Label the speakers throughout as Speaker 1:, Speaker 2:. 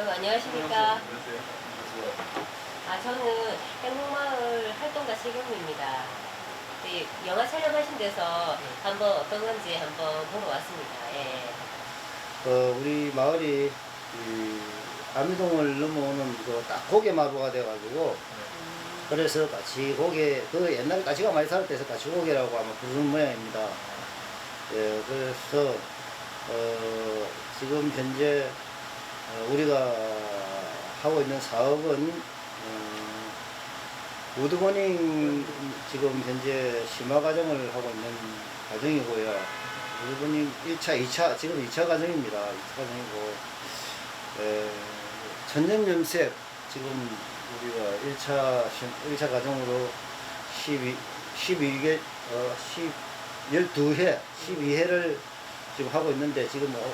Speaker 1: 아유, 안녕하십니까. 아, 저는 행복마을 활동가 최경미입니다. 네, 영화 촬영하신 데서 한번 어떤 건지 한번 보러 왔습니다. 예.
Speaker 2: 어, 우리 마을이 이 아미동을 넘어오는 그딱 고개 마루가 돼가지고
Speaker 1: 음,
Speaker 2: 그래서 같이 고개 그 옛날에 까치가 많이 살을 때서 까치 고개라고 아마 부르는 모양입니다. 예, 그래서 어, 지금 현재 어, 우리가 하고 있는 사업은 음, 우드버닝 지금 현재 심화 과정을 하고 있는 과정이고요. 우드버닝 1차, 2차, 지금 2차 과정입니다. 2차 과정이고, 에, 천연 염색 지금 우리가 1차, 1차 과정으로 12, 12개, 어, 10, 12회, 12회를 지금 하고 있는데 지금 어,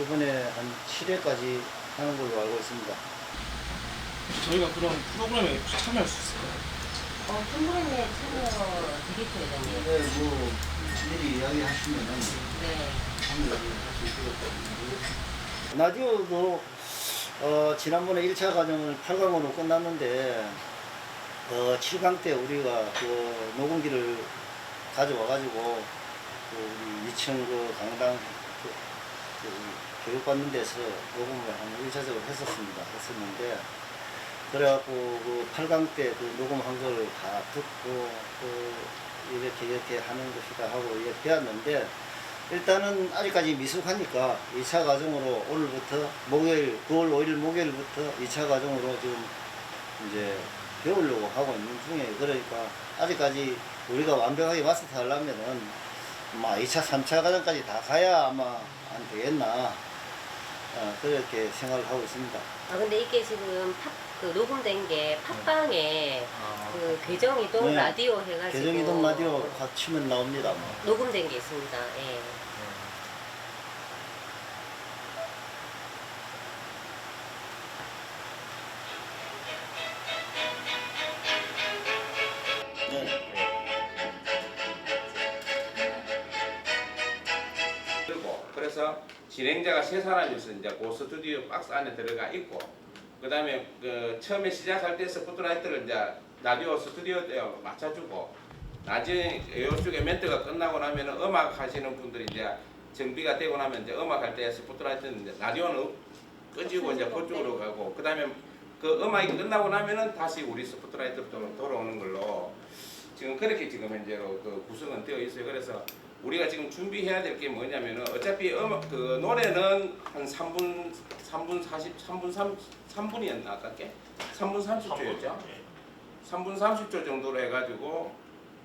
Speaker 2: 이번에 한 7회까지 하는 걸로 알고 있습니다.
Speaker 3: 저희가 그런 프로그램에 혹시 참여할 수 있을까요?
Speaker 1: 어, 프로그램에 참여 드릴게요, 회장님.
Speaker 2: 네, 뭐, 미리 이야기하시면은
Speaker 1: 네.
Speaker 2: 라디오도 어, 지난번에 1차 과정을 8강으로 끝났는데 어, 7강 때 우리가 그 녹음기를 가져와가지고 그 우리 2층 그 강당 교육받는 데서 녹음을 한 1차적으로 했었습니다. 했었는데 그래갖고 그 8강 때 그 녹음한 걸 다 듣고 그 이렇게 이렇게 하는 것이다 하고 이렇게 배웠는데 일단은 아직까지 미숙하니까 2차 과정으로 오늘부터 목요일 9월 5일 목요일부터 2차 과정으로 지금 이제 배우려고 하고 있는 중에 그러니까 아직까지 우리가 완벽하게 마스터 하려면은 아마 2차 3차 과정까지 다 가야 아마 안 되겠나 어, 그렇게 생각을 하고 있습니다.
Speaker 1: 아, 근데 이게 지금 팝, 그 녹음된 게 팟빵에
Speaker 3: 아,
Speaker 1: 그 계정이동
Speaker 2: 네.
Speaker 1: 라디오 해가지고.
Speaker 2: 계정 이동 라디오 치면 나옵니다. 뭐.
Speaker 1: 녹음된 게 있습니다. 예.
Speaker 4: 진행자가 세 사람이서 이제 그 스튜디오 박스 안에 들어가 있고 그 다음에 그 처음에 시작할 때 스포트라이트를 이제 라디오 스튜디오에 맞춰주고 나중에 이쪽에 멘트가 끝나고 나면은 음악 하시는 분들이 이제 정비가 되고 나면 이제 음악 할 때 스포트라이트는 이제 라디오는 끄지고 이제 그쪽으로 가고 그 다음에 그 음악이 끝나고 나면은 다시 우리 스포트라이트로 또 돌아오는 걸로 지금 그렇게 지금 현재로 그 구성은 되어 있어요. 그래서 우리가 지금 준비해야 될 게 뭐냐면은 어차피 음악 그 노래는 한 3분 3분 40 3분 3 3분이었나 아깝게? 3분 30초였죠. 3분 30초 정도로 해가지고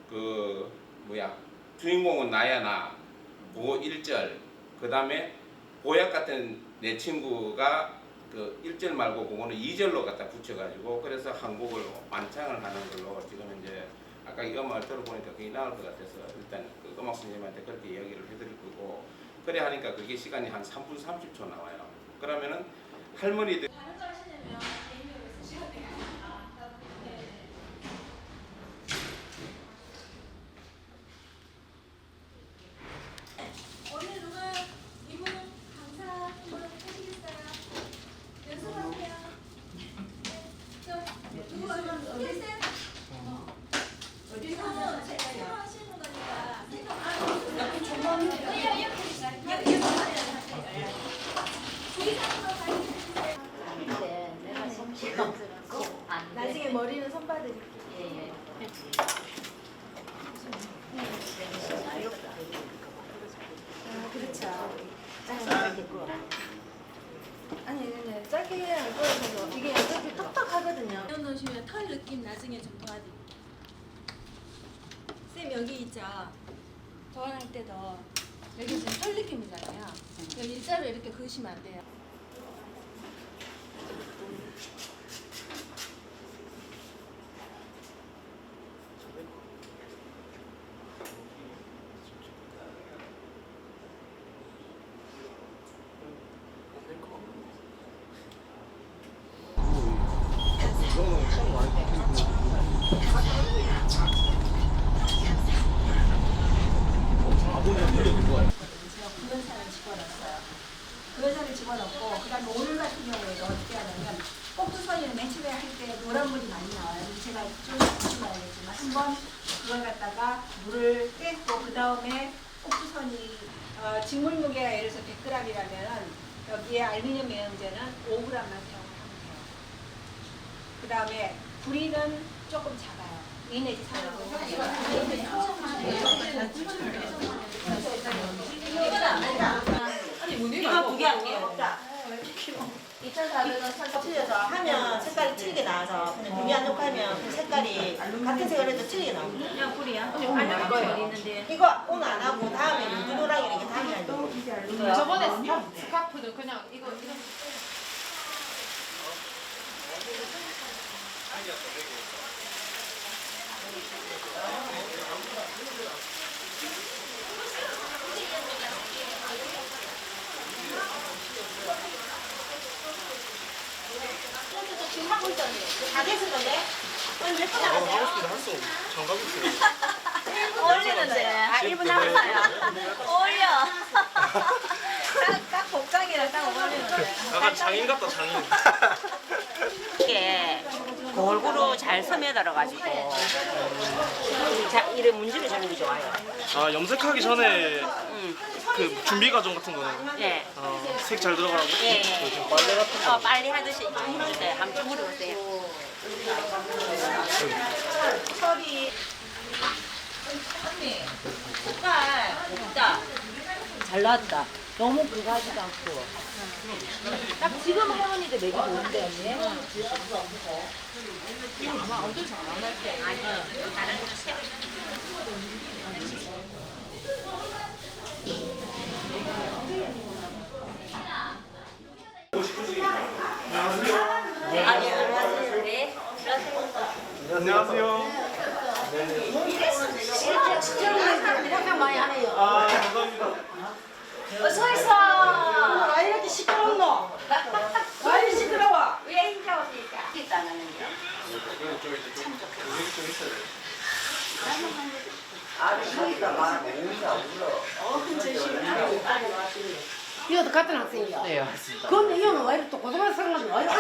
Speaker 4: 그 뭐야 주인공은 나야 나 보고 1절. 그 다음에 보약 같은 내 친구가 그 1절 말고 그거는 2절로 갖다 붙여가지고 그래서 한 곡을 완창을 하는 걸로 지금 이제 아까 이 음악을 들어보니까 그게 나을 것 같아서 일단 그 음악 선생님한테 그렇게 이야기를 해드릴 거고 그래 하니까 그게 시간이 한 3분 30초 나와요. 그러면은 할머니들
Speaker 5: 다른 걸 하시려면 개인적으로 쓰셔야 돼요. 아, 네. 어린이 누가 이분 강사 한번 하시겠어요? 연습하세요. 네. 저 누구 어디 쌤? 어디서 제가 새로 하시는 거니까 생각 안 하고 정말 이렇게 이렇게 이렇게 하세요. 조이상으로 가르쳐주세요. 나중에 아, 그렇죠. 여기 있죠. 도안할 때도 여기 지금 털 느낌이잖아요. 일자로 이렇게 그으시면 안 돼요. 제가 구연사를 집어넣었어요. 구연사를 집어넣고 그다음에 오늘 같은 경우에도 어떻게
Speaker 6: 물을 떼고 그 다음에 옥수선이 어, 직물 무게가 예를 들어서 100g이라면 여기에 알루미늄 매형제는 5g만 사용을 하면 돼요. 그 다음에 부리는 조금 작아요. 2 내지 3을
Speaker 7: 이거 두개 할게요. 2,400원 틀려서 하면 색깔이 틀리게 나와서 근데 분이 안 좋고 하면 그 색깔이 같은 색을 해도 틀리게 나옵니다. 그냥 뿌리야? 이거 오늘 안 하고 다음에 누누랑 이렇게 다음에 할게요.
Speaker 8: 저번에 스카, 스카프도 그냥 이거 이거
Speaker 7: 지금 하고 있었는데 다 됐을 건데? 오늘 몇분 남았어요?
Speaker 6: 올리는데. 아, 1분 남았어요. 올려. 딱, 딱 복장이랑 딱 어울리는데.
Speaker 3: 약간 장인 같다 장인.
Speaker 7: 골고루 잘 스며들어가지고 자, 이런 문지를 주는 게 좋아요.
Speaker 3: 아 염색하기 전에
Speaker 7: 응.
Speaker 3: 그 준비 과정 같은 거는
Speaker 7: 예.
Speaker 3: 어, 색잘 들어가라고.
Speaker 7: 예. 어, 빨리 하듯이 주물주세요. 한번 주물어보세요. 소리. 색깔 없다.
Speaker 1: 잘 나왔다. 너무 그거 하지도 않고. 딱 지금 혜원이도 맥이 좋은데 언니.
Speaker 7: 아, 예, 안녕하세요. 네.
Speaker 3: 안녕하세요. 아 감사합니다.
Speaker 7: 어서 있어. 왜 이렇게 시끄럽노? 왜 이렇게 시끄러워? 왜 인자 오니까? 기도 안 하는 게.
Speaker 9: 이것도 같은 학생이야. 네, 근데 이거는 왜 이렇게 또 고등학생 생각이 왜 이렇게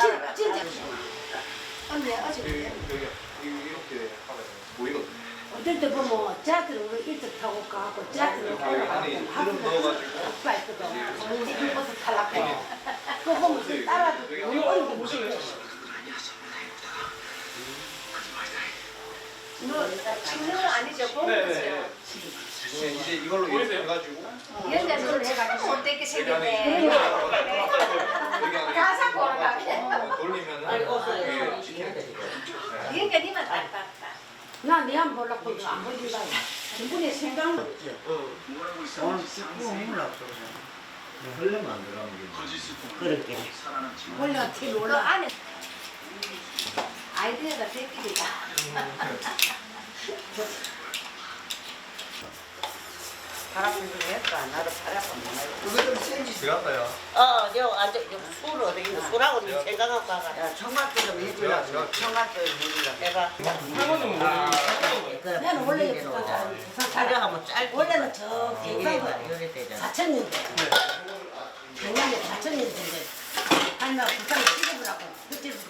Speaker 9: 진- 진짜. 언니, 아직
Speaker 10: 이렇게 하면 보이거든요.
Speaker 9: 어떨 때 보면 자들은 우리 일찍 타고 가고 자들은
Speaker 10: 안에 기름 넣어가지고
Speaker 9: 있거든. 지금 버스 탈락해. 그거 보면 그 따라도 너무 어렵게 무시해.
Speaker 6: 찍는 건 아니죠. 보는
Speaker 3: 네네.
Speaker 10: 네, 이제 이걸로 이렇게 해가지고
Speaker 6: 연대를 해가지고 어떻게
Speaker 10: 여기
Speaker 6: 생겼네.
Speaker 10: 안에
Speaker 6: 가사 걸어가게.
Speaker 10: 돌리면은 이게 찍히는 거죠.
Speaker 6: 그러니까 니만 딱딱딱.
Speaker 9: 나 니한 보려고 이거 안. 충분히 생각은.
Speaker 2: 오늘 씻고 물 앞서서 흘리면 안 들어가는 게
Speaker 9: 그렇게. 원래
Speaker 6: 티너
Speaker 9: 올라.
Speaker 6: 안에 아이디어가 새끼이다.
Speaker 7: 바람 불고 했다. 나도 바람
Speaker 10: 그거 좀 체인지 들어갔다요.
Speaker 7: 어, 저 앉아, 술 어디 있는 술하고 니 생각하고 가가. 야, 청각도 좀
Speaker 10: 제가 제가
Speaker 7: 청각도 해주라. 해봐.
Speaker 3: 할머님 뭐
Speaker 9: 나는 원래 이거
Speaker 7: 촬영하면 짧고.
Speaker 9: 원래는 저
Speaker 7: 이게
Speaker 9: 경상도
Speaker 7: 요리 되잖아.
Speaker 9: 사천년대. 작년에 사천년대인데 할머니가 부산에 시집을 하고 그때부터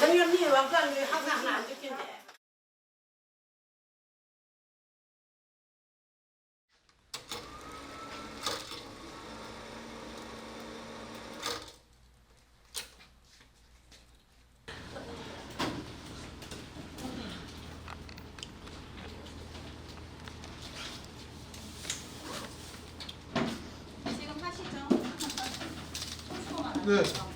Speaker 9: 성령님이 왕관이 항상 하나 안 죽긴데.
Speaker 5: 지금 하시죠.
Speaker 10: 네.